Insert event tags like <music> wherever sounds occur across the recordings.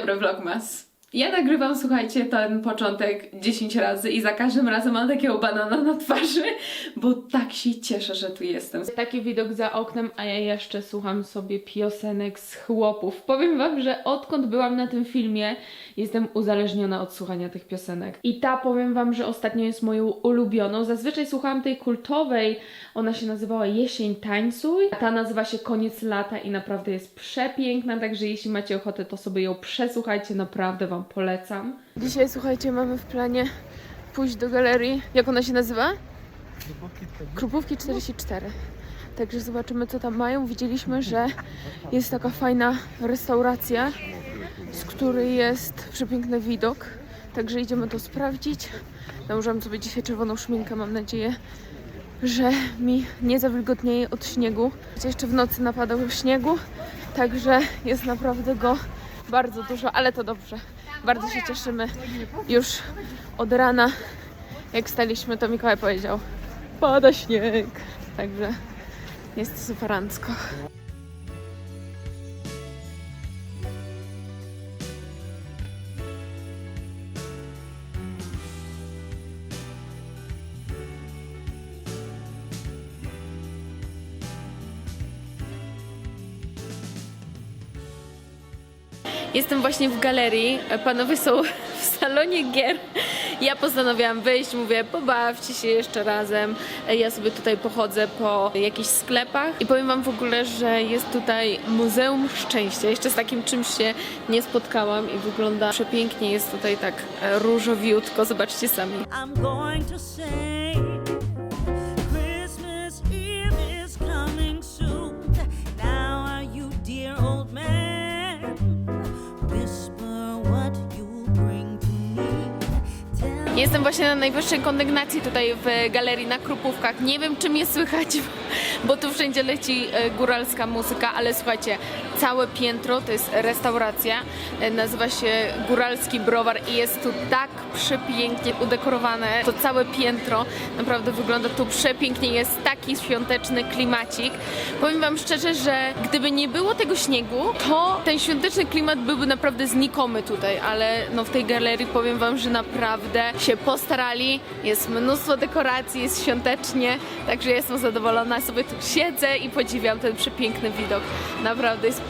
dobry, Vlogmas. Ja nagrywam, słuchajcie, ten początek 10 razy i za każdym razem mam takiego banana na twarzy, bo tak się cieszę, że tu jestem. Taki widok za oknem, a ja jeszcze słucham sobie piosenek z chłopów. Powiem wam, że odkąd byłam na tym filmie, jestem uzależniona od słuchania tych piosenek. I ta, powiem wam, że ostatnio jest moją ulubioną. Zazwyczaj słuchałam tej kultowej, ona się nazywała Jesień Tańcuj, a ta nazywa się Koniec Lata i naprawdę jest przepiękna, także jeśli macie ochotę, to sobie ją przesłuchajcie, naprawdę wam polecam. Dzisiaj, słuchajcie, mamy w planie pójść do galerii, jak ona się nazywa? Krupówki 44. Także zobaczymy, co tam mają. Widzieliśmy, że jest taka fajna restauracja, z której jest przepiękny widok. Także idziemy to sprawdzić. Nałożyłam sobie dzisiaj czerwoną szminkę. Mam nadzieję, że mi nie zawilgotnieje od śniegu. Jeszcze w nocy napadał śniegu, także jest naprawdę go bardzo dużo, ale to dobrze. Bardzo się cieszymy. Już od rana, jak staliśmy, to Mikołaj powiedział, pada śnieg. Także jest superancko. Jestem właśnie w galerii. Panowie są <laughs> w salonie gier. Ja postanowiłam wyjść, mówię, pobawcie się jeszcze razem. Ja sobie tutaj pochodzę po jakichś sklepach i powiem wam w ogóle, że jest tutaj Muzeum Szczęścia. Jeszcze z takim czymś się nie spotkałam i wygląda przepięknie. Jest tutaj tak różowiutko. Zobaczcie sami. I'm going to. Jestem właśnie na najwyższej kondygnacji tutaj w galerii na Krupówkach. Nie wiem, czy mnie słychać, <laughs> bo tu wszędzie leci e, góralska muzyka, ale słuchajcie, całe piętro to jest restauracja, e, nazywa się Góralski Browar i jest tu tak przepięknie udekorowane. To całe piętro naprawdę wygląda tu przepięknie, jest taki świąteczny klimacik. Powiem wam szczerze, że gdyby nie było tego śniegu, to ten świąteczny klimat byłby naprawdę znikomy tutaj, ale no w tej galerii powiem wam, że naprawdę się postarali, jest mnóstwo dekoracji, jest świątecznie, także jestem zadowolona, sobie tu siedzę i podziwiam ten przepiękny widok. Naprawdę jest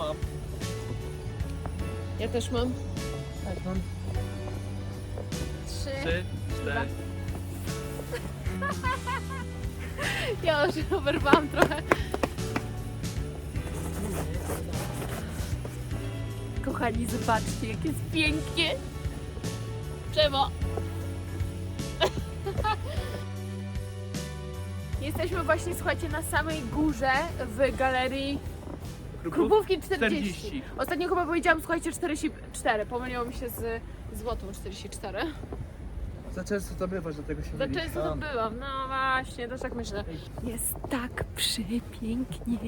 mam. Ja też mam. Tak, mam. Trzy. Trzy, cztery. <laughs> Ja już oberwałam trochę. Kochani, zobaczcie, jak jest pięknie. Drzewo. <laughs> Jesteśmy właśnie, słuchajcie, na samej górze w galerii Krupówki 40. 40. Ostatnio chyba powiedziałam, słuchajcie, 44. Pomyliło mi się z złotą 44. Za często to bywasz, dlatego się Za mylisz. często to byłam. No właśnie, też tak myślę. Jest tak przepięknie.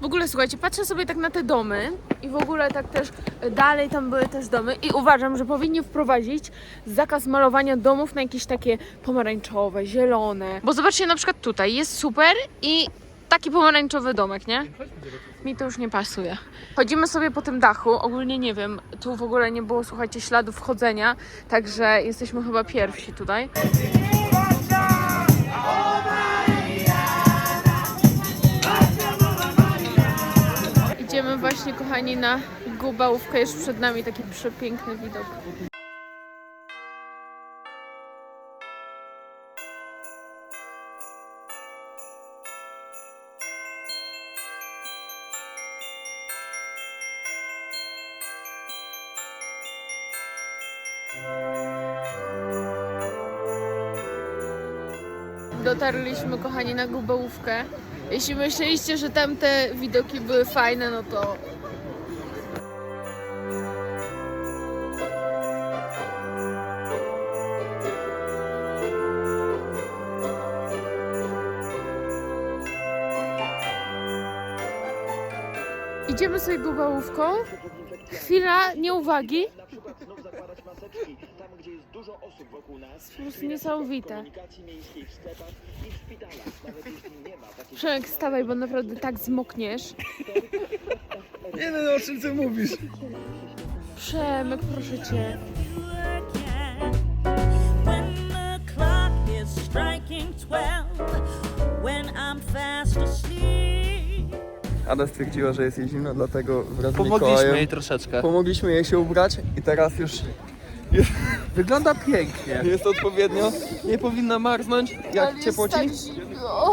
W ogóle słuchajcie, patrzę sobie tak na te domy i w ogóle tak też dalej tam były też domy i uważam, że powinni wprowadzić zakaz malowania domów na jakieś takie pomarańczowe, zielone. Bo zobaczcie na przykład tutaj, jest super i taki pomarańczowy domek, nie? Mi to już nie pasuje. Chodzimy sobie po tym dachu. Ogólnie nie wiem, tu w ogóle nie było, słuchajcie, śladów chodzenia, także jesteśmy chyba pierwsi tutaj. Idziemy właśnie, kochani, na Gubałówkę. Już przed nami taki przepiękny widok. Dotarliśmy, kochani, na Gubałówkę. Jeśli myśleliście, że tam te widoki były fajne, no to Idziemy sobie Gubałówką. Chwila nieuwagi. znów zakładać maseczki tam, gdzie jest dużo osób wokół nas. Po prostu niesamowite. komunikacji miejskiej, w sklepach i w szpitalach. Nawet jeśli nie ma takich Przemek, stawaj, bo naprawdę tak zmokniesz. Nie wiem o czym ty mówisz. Przemek, proszę cię. Ada stwierdziła, że jest jej zimno, dlatego wraz z Pomogliśmy Mikołajem jej troszeczkę. pomogliśmy jej się ubrać i teraz już Wygląda pięknie. jest odpowiednio. Nie powinna marznąć. Jak cię poci?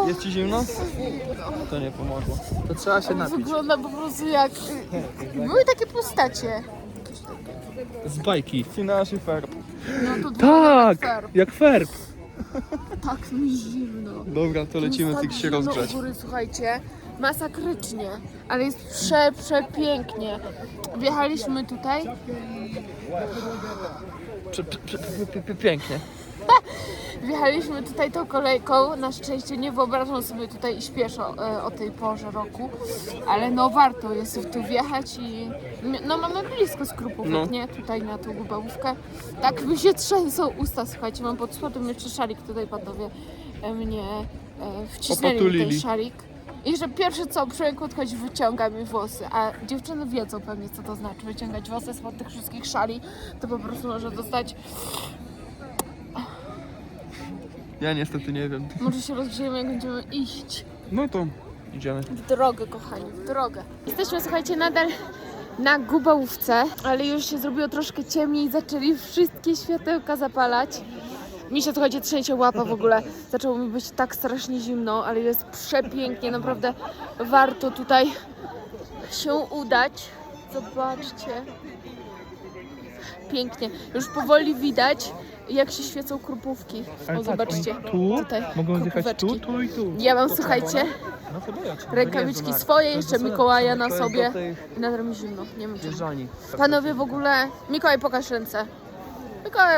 Jest ci zimno? To nie pomogło. To trzeba się napić. Wygląda po prostu jak... Były takie postacie. Z bajki. Finasz i ferb. No to Tak! Ferb. Jak ferb. Tak mi zimno. Dobra, to lecimy Jest tych tak się zimno rozgrzać. góry, słuchajcie. Masakrycznie. Ale jest prze, przepięknie. Wjechaliśmy tutaj. Prze- prze- prze- prze- prze- Pięknie. <laughs> Wjechaliśmy tutaj tą kolejką. Na szczęście nie wyobrażam sobie tutaj iść pieszo e, o tej porze roku. Ale no warto jest tu wjechać i no mamy blisko skrupówek, No. nie? Tutaj na tą gubałówkę. Tak mi się trzęsą usta, słuchajcie. Mam pod spodem jeszcze szalik tutaj panowie e, mnie e, wcisnęli mi ten Opatulili. szalik. I że pierwsze co, Przemek odchodzi, wyciąga mi włosy, a dziewczyny wiedzą pewnie co to znaczy wyciągać włosy spod tych wszystkich szali, to po prostu może dostać, Ja niestety nie wiem. może się rozgrzejemy jak będziemy iść. No to idziemy. W drogę, kochani, w drogę. Jesteśmy, słuchajcie, nadal na Gubałówce, ale już się zrobiło troszkę ciemniej, zaczęli wszystkie światełka zapalać. Mi się, słuchajcie, trzęsie łapa w ogóle. Zaczęło mi być tak strasznie zimno, ale jest przepięknie, naprawdę warto tutaj się udać. Zobaczcie. Pięknie. Już powoli widać, jak się świecą krupówki. O, zobaczcie. Tu? Tutaj Mogą zjechać tu, krupóweczki. tu i tu. Ja mam, słuchajcie, No cię. rękawiczki swoje, jeszcze Mikołaja na sobie. I nadal mi zimno, nie wiem czemu. Panowie w ogóle, Mikołaj pokaż ręce.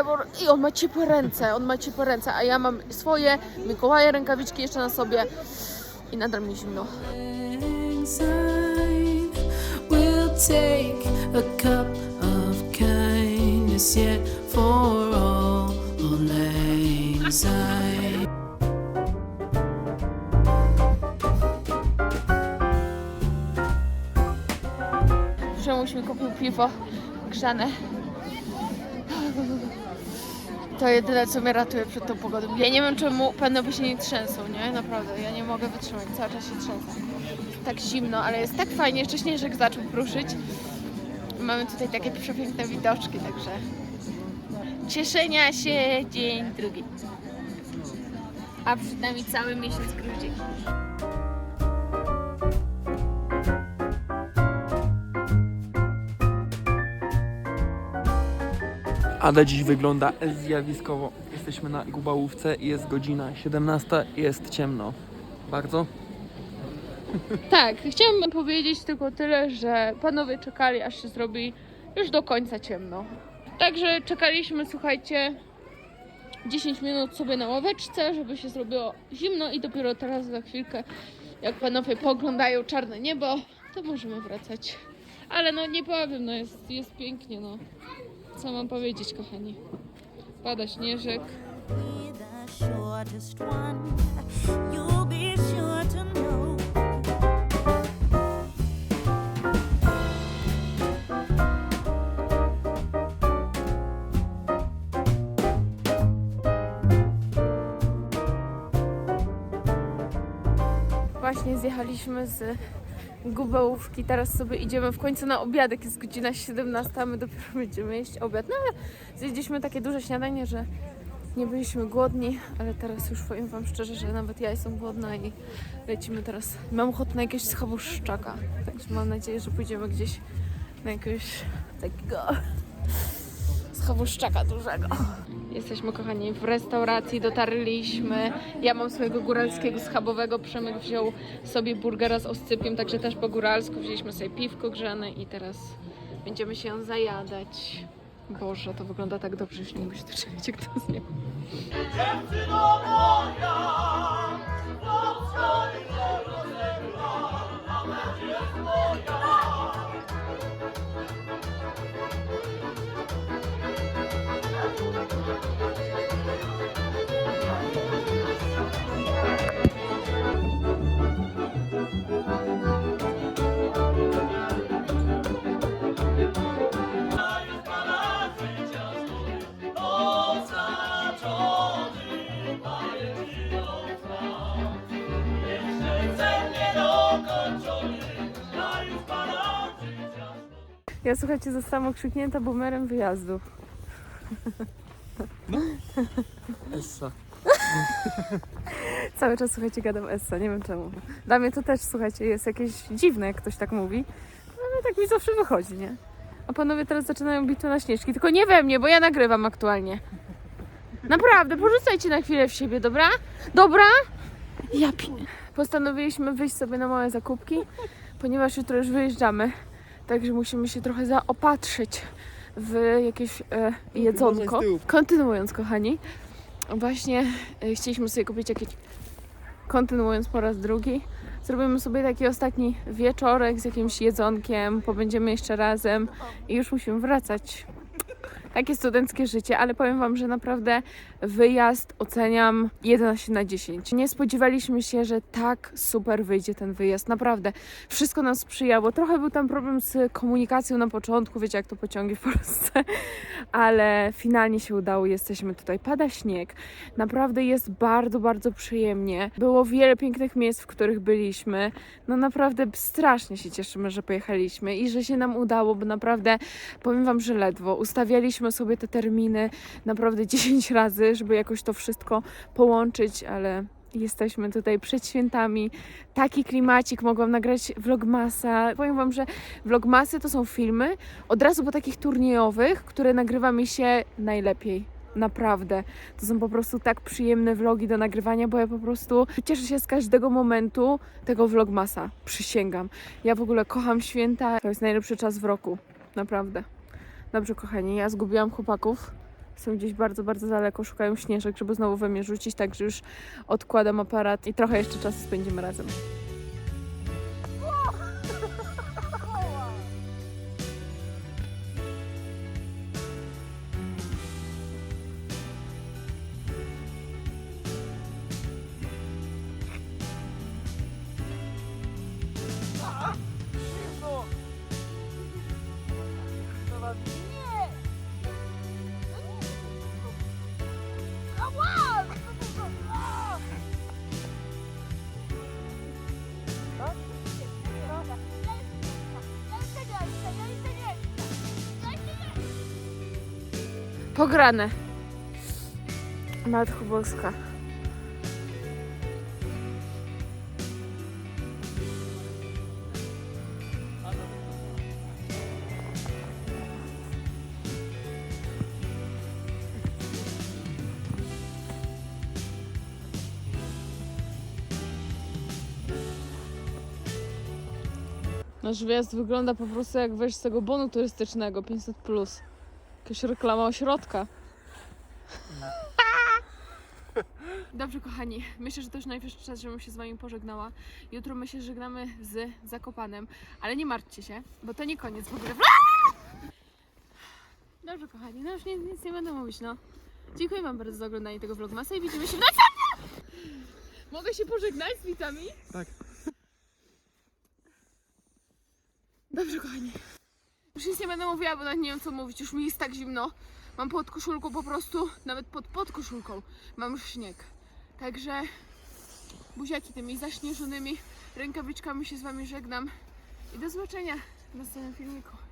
Bo... i on ma ciepłe ręce, on ma ciepłe ręce, a ja mam swoje, Mikołaja rękawiczki jeszcze na sobie i nadal mi zimno. Przemuś mi kupił piwo grzane. To jedyne, co mnie ratuje przed tą pogodą. Ja nie wiem, czemu panowie się nie trzęsą, nie? Naprawdę, ja nie mogę wytrzymać, cały czas się trzęsę. Tak zimno, ale jest tak fajnie, jeszcze śnieżek zaczął pruszyć. Mamy tutaj takie przepiękne widoczki, także cieszenia się dzień drugi. A przed nami cały miesiąc grudzień. Ada dziś wygląda zjawiskowo. Jesteśmy na Gubałówce jest godzina 17, jest ciemno. Bardzo? Tak, chciałam powiedzieć tylko tyle, że panowie czekali, aż się zrobi już do końca ciemno. Także czekaliśmy, słuchajcie, 10 minut sobie na ławeczce, żeby się zrobiło zimno i dopiero teraz za chwilkę, jak panowie poglądają czarne niebo, to możemy wracać. Ale no nie powiem, no jest, jest pięknie, no. Co mam powiedzieć, kochani? Pada śnieżek. Właśnie zjechaliśmy z Gubałówki. Teraz sobie idziemy w końcu na obiadek. Jest godzina 17, a my dopiero będziemy jeść obiad. No ale zjedliśmy takie duże śniadanie, że nie byliśmy głodni, ale teraz już powiem Wam szczerze, że nawet ja jestem głodna i lecimy teraz. Mam ochotę na jakiegoś schaboszczaka. Także mam nadzieję, że pójdziemy gdzieś na jakiegoś takiego schaboszczaka dużego. Jesteśmy kochani w restauracji, dotarliśmy. Ja mam swojego góralskiego schabowego, Przemek wziął sobie burgera z oscypiem, także też po góralsku. Wzięliśmy sobie piwko grzane i teraz będziemy się zajadać. Boże, to wygląda tak dobrze, już nie muszę doczekać, jak to zjem. Ja słuchajcie, zostałam okrzyknięta boomerem wyjazdu. <laughs> Essa. <laughs> Cały czas słuchajcie, gadam Essa, nie wiem czemu. Dla mnie to też słuchajcie, jest jakieś dziwne, jak ktoś tak mówi. Ale tak mi zawsze wychodzi, nie? A panowie teraz zaczynają bić tu na śnieżki. Tylko nie we mnie, bo ja nagrywam aktualnie. Naprawdę, porzucajcie na chwilę w siebie, dobra? Dobra? Ja pi... Postanowiliśmy wyjść sobie na małe zakupki, ponieważ jutro już wyjeżdżamy. Także musimy się trochę zaopatrzyć w jakieś e, jedzonko. Kontynuując, kochani, właśnie e, chcieliśmy sobie kupić jakieś. Kontynuując po raz drugi, zrobimy sobie taki ostatni wieczorek z jakimś jedzonkiem, pobędziemy jeszcze razem i już musimy wracać. Takie studenckie życie, ale powiem Wam, że naprawdę wyjazd oceniam 11 na 10. Nie spodziewaliśmy się, że tak super wyjdzie ten wyjazd. Naprawdę. Wszystko nam sprzyjało. Trochę był tam problem z komunikacją na początku, wiecie jak to pociągi w Polsce, <laughs> ale finalnie się udało. Jesteśmy tutaj. Pada śnieg. Naprawdę jest bardzo, bardzo przyjemnie. Było wiele pięknych miejsc, w których byliśmy. No naprawdę strasznie się cieszymy, że pojechaliśmy i że się nam udało, bo naprawdę powiem Wam, że ledwo. Ustawialiśmy sobie te terminy naprawdę <laughs> 10 razy, żeby jakoś to wszystko połączyć, ale jesteśmy tutaj przed świętami. Taki klimacik, mogłam nagrać vlogmasa. Powiem Wam, że vlogmasy to są filmy od razu po takich turniejowych, które nagrywa mi się najlepiej. Naprawdę. To są po prostu tak przyjemne vlogi do nagrywania, bo ja po prostu cieszę się z każdego momentu tego vlogmasa. Przysięgam. Ja w ogóle kocham święta. To jest najlepszy czas w roku. Naprawdę. Dobrze, kochani, ja zgubiłam chłopaków. Są gdzieś bardzo, bardzo daleko, szukają śnieżek, żeby znowu we mnie rzucić, także już odkładam aparat i trochę jeszcze czasu spędzimy razem. Pograne. Matko Boska. Nasz wyjazd wygląda po prostu jak wejść z tego bonu turystycznego 500+. Plus. Jakaś reklama ośrodka. <laughs> Dobrze, kochani, myślę, że to już najwyższy czas, żebym się z Wami pożegnała. Jutro my się żegnamy z Zakopanem, ale nie martwcie się, bo to nie koniec w ogóle. <laughs> Dobrze, kochani, no już nic, nic nie będę mówić, no. Dziękuję Wam bardzo za oglądanie tego vlogmasa i widzimy się w następnym! Mogę się pożegnać z widzami? Tak. Dobrze, kochani. Już nic nie będę mówiła, bo nawet nie wiem co mówić. Już mi jest tak zimno. Mam pod koszulką po prostu, nawet pod podkoszulką mam już śnieg. Także buziaki tymi zaśnieżonymi rękawiczkami się z wami żegnam. I do zobaczenia w następnym filmiku.